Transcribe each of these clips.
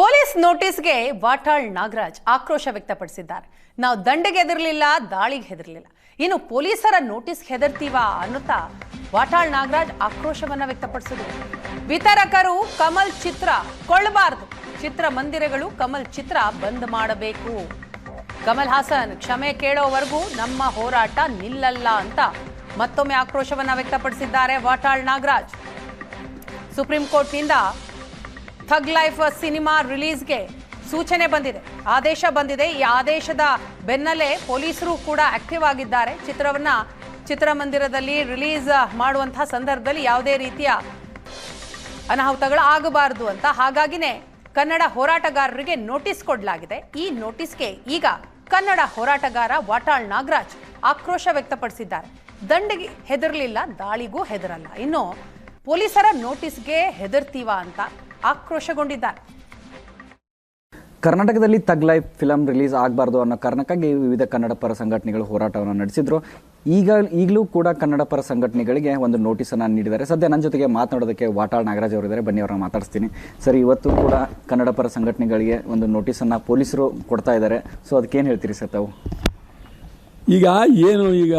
Police ನೋಟಿಸ್ಗೆ Vatal Nagaraj ಆಕ್ರೋಶ ವ್ಯಕ್ತಪಡಿಸಿದ್ದಾರೆ. ನಾವು ದಂಡೆಗೆ ಹೆದರ್ಲಿಲ್ಲ, ದಾಳಿಗೆ ಹೆದರ್ಲಿಲ್ಲ. ಇನ್ನು ಪೊಲೀಸರ ನೋಟಿಸ್ ಹೆದರ್ತೀವಾ ಅನ್ನುತ್ತಾ ವಾಟಾಳ್ ನಾಗರಾಜ್ ಆಕ್ರೋಶವನ್ನ ವ್ಯಕ್ತಪಡಿಸಿದ್ರು. ವಿತರಕರು ಕಮಲ್ ಚಿತ್ರ ಕೊಳ್ಳಬಾರದು. ಚಿತ್ರಮಂದಿರಗಳು ಕಮಲ್ ಚಿತ್ರ ಬಂದ್ ಮಾಡಬೇಕು. ಕಮಲ್ ಹಾಸನ್, ಕ್ಷಮೆ ಕೇಳೋವರೆಗೂ ನಮ್ಮ ಹೋರಾಟ ನಿಲ್ಲಲ್ಲ ಅಂತ ಮತ್ತೊಮ್ಮೆ ಆಕ್ರೋಶವನ್ನ ವ್ಯಕ್ತಪಡಿಸಿದ್ದಾರೆ ವಾಟಾಳ್ ನಾಗರಾಜ್. ಸುಪ್ರೀಂ ಕೋರ್ಟ್ನಿಂದ ಥಗ್ ಲೈಫ್ ಸಿನಿಮಾ ರಿಲೀಸ್ಗೆ ಸೂಚನೆ ಬಂದಿದೆ. ಆದೇಶ ಬಂದಿದೆ. ಈ ಆದೇಶದ ಬೆನ್ನಲ್ಲೇ ಪೊಲೀಸರು ಕೂಡ ಆಕ್ಟಿವ್ ಆಗಿದ್ದಾರೆ. ಚಿತ್ರವನ್ನ ಚಿತ್ರಮಂದಿರದಲ್ಲಿ ರಿಲೀಸ್ ಮಾಡುವಂತಹ ಸಂದರ್ಭದಲ್ಲಿ ಯಾವುದೇ ರೀತಿಯ ಅನಾಹುತಗಳು ಆಗಬಾರದು ಅಂತ ಹಾಗಾಗಿನೇ ಕನ್ನಡ ಹೋರಾಟಗಾರರಿಗೆ ನೋಟಿಸ್ ಕೊಡಲಾಗಿದೆ. ಈ ನೋಟಿಸ್ಗೆ ಈಗ ಕನ್ನಡ ಹೋರಾಟಗಾರ ವಾಟಾಳ್ ನಾಗರಾಜ್ ಆಕ್ರೋಶ ವ್ಯಕ್ತಪಡಿಸಿದ್ದಾರೆ. ದಂಡಿಗೆ ಹೆದರಲಿಲ್ಲ, ದಾಳಿಗೂ ಹೆದರಲ್ಲ. ಇನ್ನು ಪೊಲೀಸರ ನೋಟಿಸ್ಗೆ ಹೆದರ್ತೀವ ಅಂತ ಆಕ್ರೋಶಗೊಂಡಿದ್ದಾರೆ. ಕರ್ನಾಟಕದಲ್ಲಿ ತಗ್ ಲೈಫ್ ಫಿಲಂ ರಿಲೀಸ್ ಆಗಬಾರ್ದು ಅನ್ನೋ ಕಾರಣಕ್ಕಾಗಿ ವಿವಿಧ ಕನ್ನಡ ಪರ ಸಂಘಟನೆಗಳು ಹೋರಾಟವನ್ನು ನಡೆಸಿದ್ರು. ಈಗ ಈಗಲೂ ಕೂಡ ಕನ್ನಡ ಪರ ಸಂಘಟನೆಗಳಿಗೆ ಒಂದು ನೋಟಿಸನ್ನು ನೀಡಿದ್ದಾರೆ. ಸದ್ಯ ನನ್ನ ಜೊತೆಗೆ ಮಾತನಾಡೋದಕ್ಕೆ ವಾಟಾಳ್ ನಾಗರಾಜ್ ಅವರಿದ್ದಾರೆ. ಬನ್ನಿ ಅವ್ರನ್ನ ಮಾತಾಡಿಸ್ತೀನಿ. ಸರ್ ಇವತ್ತು ಕೂಡ ಕನ್ನಡ ಪರ ಸಂಘಟನೆಗಳಿಗೆ ಒಂದು ನೋಟಿಸನ್ನು ಪೊಲೀಸರು ಕೊಡ್ತಾ ಇದ್ದಾರೆ. ಸೊ ಅದಕ್ಕೇನು ಹೇಳ್ತೀರಿ ಸರ್ ತಾವು? ಈಗ ಏನು ಈಗ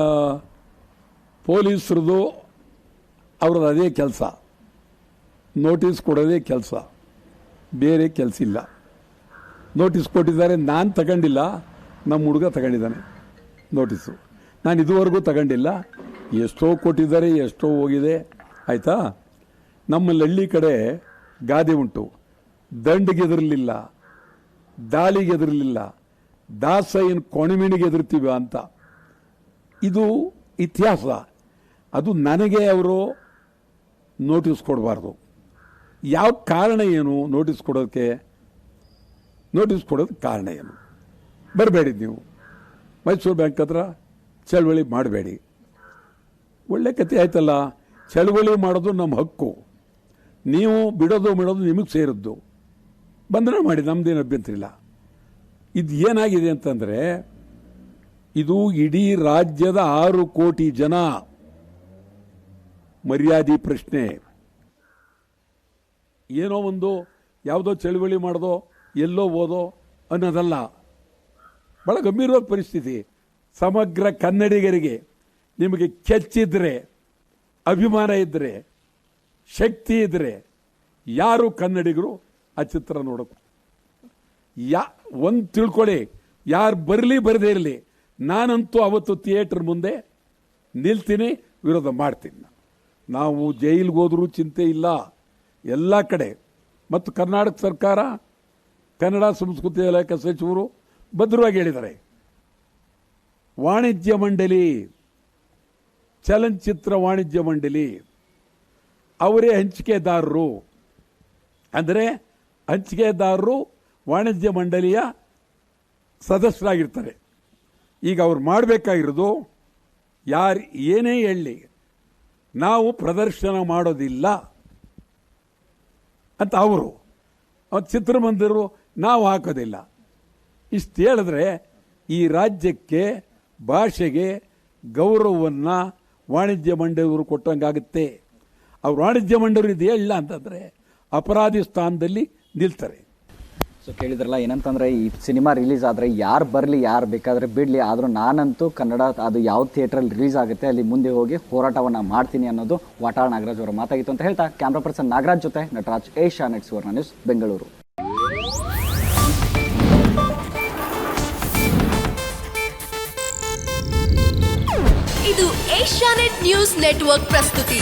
ಪೊಲೀಸರದು ಅವ್ರದ್ದು ಅದೇ ಕೆಲಸ. ನೋಟಿಸ್ ಕೊಡೋದೇ ಕೆಲಸ. ಬೇರೆ ಕೆಲಸ ಇಲ್ಲ. ನೋಟಿಸ್ ಕೊಟ್ಟಿದ್ದಾರೆ, ನಾನು ತಗೊಂಡಿಲ್ಲ. ನಮ್ಮ ಹುಡುಗ ತಗೊಂಡಿದ್ದಾನೆ ನೋಟಿಸು ನಾನು ಇದುವರೆಗೂ ತಗೊಂಡಿಲ್ಲ. ಎಷ್ಟೋ ಕೊಟ್ಟಿದ್ದಾರೆ, ಎಷ್ಟೋ ಹೋಗಿದೆ. ಆಯಿತಾ? ನಮ್ಮಲ್ಲಿ ಹಳ್ಳಿ ಕಡೆ ಗಾದೆ ಉಂಟು. ದಂಡಿಗೆ ಎದುರಲಿಲ್ಲ. ದಾಳಿಗೆ ಎದುರಲಿಲ್ಲ. ದಾಸ ಏನು ಕೊಣಮಿಣಿಗೆ ಅಂತ. ಇದು ಇತಿಹಾಸ. ಅದು ನನಗೆ ಅವರು ನೋಟಿಸ್ ಕೊಡಬಾರ್ದು. ಯಾವ ಕಾರಣ ಏನು ನೋಟಿಸ್ ಕೊಡೋದಕ್ಕೆ? ನೋಟಿಸ್ ಕೊಡೋದಕ್ಕೆ ಕಾರಣ ಏನು? ಬರಬೇಡಿ ನೀವು. ಮೈಸೂರು ಬ್ಯಾಂಕ್ ಹತ್ರ ಚಳುವಳಿ ಮಾಡಬೇಡಿ. ಒಳ್ಳೆ ಕತೆ ಆಯ್ತಲ್ಲ. ಚಳುವಳಿ ಮಾಡೋದು ನಮ್ಮ ಹಕ್ಕು. ನೀವು ಬಿಡೋದು ಬಿಡೋದು ನಿಮಗೆ ಸೇರಿದ್ದು. ಬಂದರೆ ಮಾಡಿ ನಮ್ಮದೇನು ಅಭ್ಯಂತರ ಇಲ್ಲ. ಇದು ಏನಾಗಿದೆ ಅಂತಂದರೆ, ಇದು ಇಡೀ ರಾಜ್ಯದ ಆರು ಕೋಟಿ ಜನ ಮರ್ಯಾದೆ ಪ್ರಶ್ನೆ. ಏನೋ ಒಂದು ಯಾವುದೋ ಚಳುವಳಿ ಮಾಡ್ದೋ, ಎಲ್ಲೋ ಓದೋ ಅನ್ನೋದಲ್ಲ. ಭಾಳ ಗಂಭೀರವಾದ ಪರಿಸ್ಥಿತಿ. ಸಮಗ್ರ ಕನ್ನಡಿಗರಿಗೆ ನಿಮಗೆ ಕೆಚ್ಚಿದ್ರೆ, ಅಭಿಮಾನ ಇದ್ದರೆ ಶಕ್ತಿ ಇದ್ದರೆ ಯಾರು ಕನ್ನಡಿಗರು ಆ ಚಿತ್ರ ನೋಡೋಕು? ಯಾ, ಒಂದು ತಿಳ್ಕೊಳ್ಳಿ. ಯಾರು ಬರಲಿ ಬರದೇ ಇರಲಿ. ನಾನಂತೂ ಅವತ್ತು ಥಿಯೇಟರ್ ಮುಂದೆ ನಿಲ್ತೀನಿ, ವಿರೋಧ ಮಾಡ್ತೀನಿ. ನಾನು. ನಾವು ಜೈಲಿಗೆ ಹೋದರೂ ಚಿಂತೆ ಇಲ್ಲ. ಎಲ್ಲ ಕಡೆ, ಮತ್ತು ಕರ್ನಾಟಕ ಸರ್ಕಾರ, ಕನ್ನಡ ಸಂಸ್ಕೃತಿ ಇಲಾಖೆ ಸಚಿವರು ಭದ್ರವಾಗಿ ಹೇಳಿದ್ದಾರೆ. ವಾಣಿಜ್ಯ ಮಂಡಳಿ, ಚಲನಚಿತ್ರ ವಾಣಿಜ್ಯ ಮಂಡಳಿ, ಅವರೇ ಹಂಚಿಕೆದಾರರು. ಅಂದರೆ, ಹಂಚಿಕೆದಾರರು ವಾಣಿಜ್ಯ ಮಂಡಳಿಯ ಸದಸ್ಯರಾಗಿರ್ತಾರೆ. ಈಗ ಅವ್ರು ಮಾಡಬೇಕಾಗಿರೋದು, ಯಾರು ಏನೇ ಹೇಳಲಿ ನಾವು ಪ್ರದರ್ಶನ ಮಾಡೋದಿಲ್ಲ. ಅಂತ ಅವರು. ಚಿತ್ರಮಂದಿರು ನಾವು ಹಾಕೋದಿಲ್ಲ. ಇಷ್ಟು ಹೇಳಿದ್ರೆ ಈ ರಾಜ್ಯಕ್ಕೆ ಭಾಷೆಗೆ ಗೌರವವನ್ನು ವಾಣಿಜ್ಯ ಮಂಡಳಿಯವರು ಕೊಟ್ಟಂಗಾಗುತ್ತೆ. ಅವ್ರು ವಾಣಿಜ್ಯ ಮಂಡಳಿಯವರು ಇದು ಇಲ್ಲ ಅಂತಂದರೆ ಅಪರಾಧಿ ಸ್ಥಾನದಲ್ಲಿ ನಿಲ್ತಾರೆ. ಸೊ ಕೇಳಿದ್ರಲ್ಲ, ಏನಂತಂದ್ರೆ ಈ ಸಿನಿಮಾ ರಿಲೀಸ್ ಆದರೆ ಯಾರು ಬರಲಿ, ಯಾರು ಬೇಕಾದರೆ ಬಿಡಲಿ, ಆದರೂ ನಾನಂತೂ ಕನ್ನಡ, ಅದು ಯಾವ ಥಿಯೇಟ್ರಲ್ಲಿ ರಿಲೀಸ್ ಆಗುತ್ತೆ, ಅಲ್ಲಿ ಮುಂದೆ ಹೋಗಿ ಹೋರಾಟವನ್ನು ಮಾಡ್ತೀನಿ ಅನ್ನೋದು ವಾಟಾಳ್ ನಾಗರಾಜ್ ಅವರ ಮಾತಾಗಿತ್ತು ಅಂತ ಹೇಳ್ತಾ ಕ್ಯಾಮ್ರಾ ಪರ್ಸನ್ ನಾಗರಾಜ್ ಜೊತೆ Nataraj Asianet Suvarna news Bengaluru. ಇದು ಏಷ್ಯಾನೆಟ್ ನ್ಯೂಸ್ ನೆಟ್ವರ್ಕ್ ಪ್ರಸ್ತುತಿ.